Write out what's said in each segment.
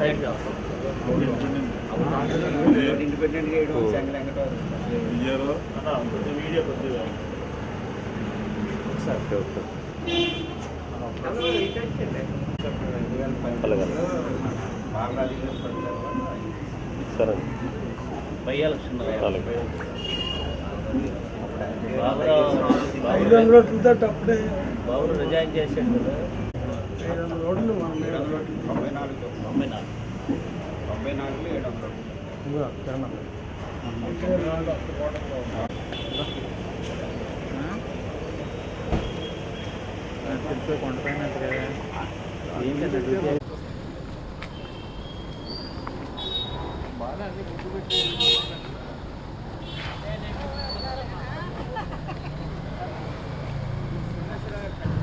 Side సరే by election అప్పుడే బాబు resign చేసాడు కదా ఐదు వందల రోడ్లు తొంభై నాలుగు తొంభై నాలుగు తొంభై నాలుగులో ఏడు వందలు ఇదిగో తిరణాలు. అయితే రాళ్ళు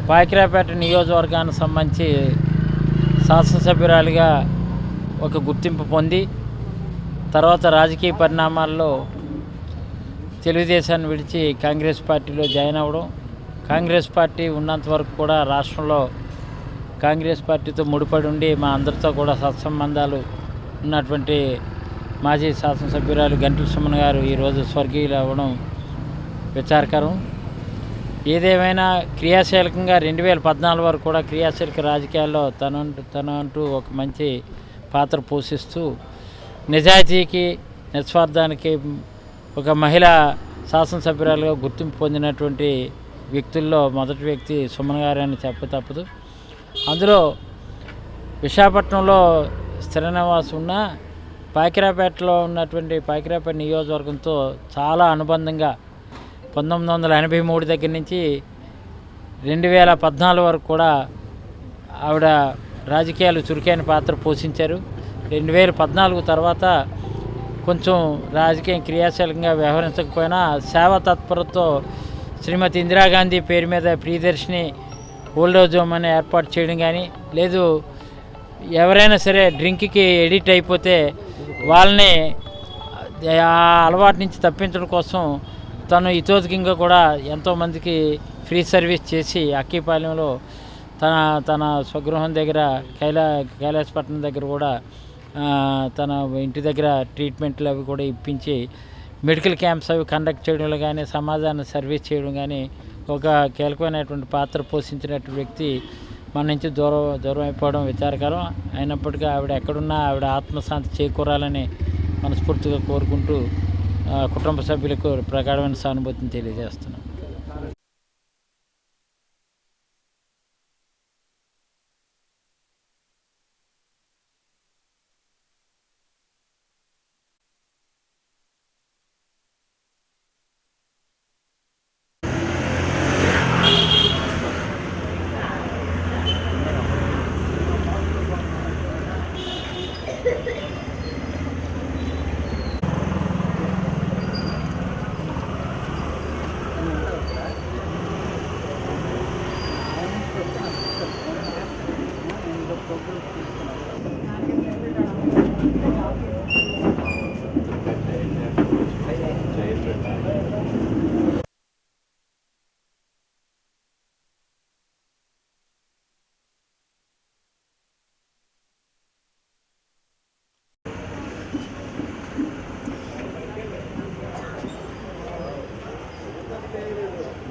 పాకిరాపేట నియోజకవర్గానికి సంబంధించి శాసనసభ్యురాలిగా ఒక గుర్తింపు పొంది తర్వాత రాజకీయ పరిణామాల్లో తెలుగుదేశాన్ని విడిచి కాంగ్రెస్ పార్టీలో జాయిన్ అవ్వడం కాంగ్రెస్ పార్టీ ఉన్నంత వరకు కూడా రాష్ట్రంలో కాంగ్రెస్ పార్టీతో ముడిపడి ఉండి మా అందరితో కూడా సత్సంబంధాలు ఉన్నటువంటి మాజీ శాసనసభ్యురాలు గంటల సుమన్ గారు ఈరోజు స్వర్గీయులు అవ్వడం విచారకరం. ఏదేమైనా క్రియాశీలకంగా రెండు వేల పద్నాలుగు వరకు కూడా క్రియాశీలక రాజకీయాల్లో తన తన అంటూ ఒక మంచి పాత్ర పోషిస్తూ నిజాయితీకి నిస్వార్థానికి ఒక మహిళా శాసనసభ్యురాలుగా గుర్తింపు పొందినటువంటి వ్యక్తుల్లో మొదటి వ్యక్తి సుమన్ గారు అని చెప్ప తప్పదు. అందులో విశాఖపట్నంలో స్థిర నివాసం ఉన్న పాకిరాపేటలో ఉన్నటువంటి పాకిరాపేట నియోజకవర్గంతో చాలా అనుబంధంగా పంతొమ్మిది వందల ఎనభై మూడు దగ్గర నుంచి రెండు వేల పద్నాలుగు వరకు కూడా ఆవిడ రాజకీయాలు చురుకైన పాత్ర పోషించారు. రెండు వేల పద్నాలుగు తర్వాత కొంచెం రాజకీయం క్రియాశీలకంగా వ్యవహరించకపోయినా సేవా తత్పరతో శ్రీమతి ఇందిరాగాంధీ పేరు మీద ప్రియదర్శిని ఓల్డ్ హోమ్ అని ఏర్పాటు చేయడం కానీ లేదు ఎవరైనా సరే డ్రింక్కి ఎడిట్ అయిపోతే వాళ్ళని ఆ అలవాటు నుంచి తప్పించడం కోసం తను ఇతోధికంగా కూడా ఎంతోమందికి ఫ్రీ సర్వీస్ చేసి అక్కిపాలెంలో తన తన స్వగృహం దగ్గర కైలా కైలాసపట్నం దగ్గర కూడా తన ఇంటి దగ్గర ట్రీట్మెంట్లు అవి కూడా ఇప్పించి మెడికల్ క్యాంప్స్ అవి కండక్ట్ చేయడంలో కానీ సమాజాన్ని సర్వీస్ చేయడం కానీ ఒక కీలకమైనటువంటి పాత్ర పోషించినటువంటి వ్యక్తి మన నుంచి దూరం దూరం అయిపోవడం విచారకరం. అయినప్పటికీ ఆవిడ ఎక్కడున్నా ఆవిడ ఆత్మశాంతి చేకూరాలని మనస్ఫూర్తిగా కోరుకుంటూ కుటుంబ సభ్యులకు ప్రగాఢమైన సానుభూతిని తెలియజేస్తున్నాను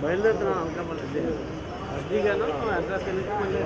బయలుదేరుతున్నాం అనకాపల్లి. అద్దీగాను అడ్రస్ వెళ్ళి మళ్ళీ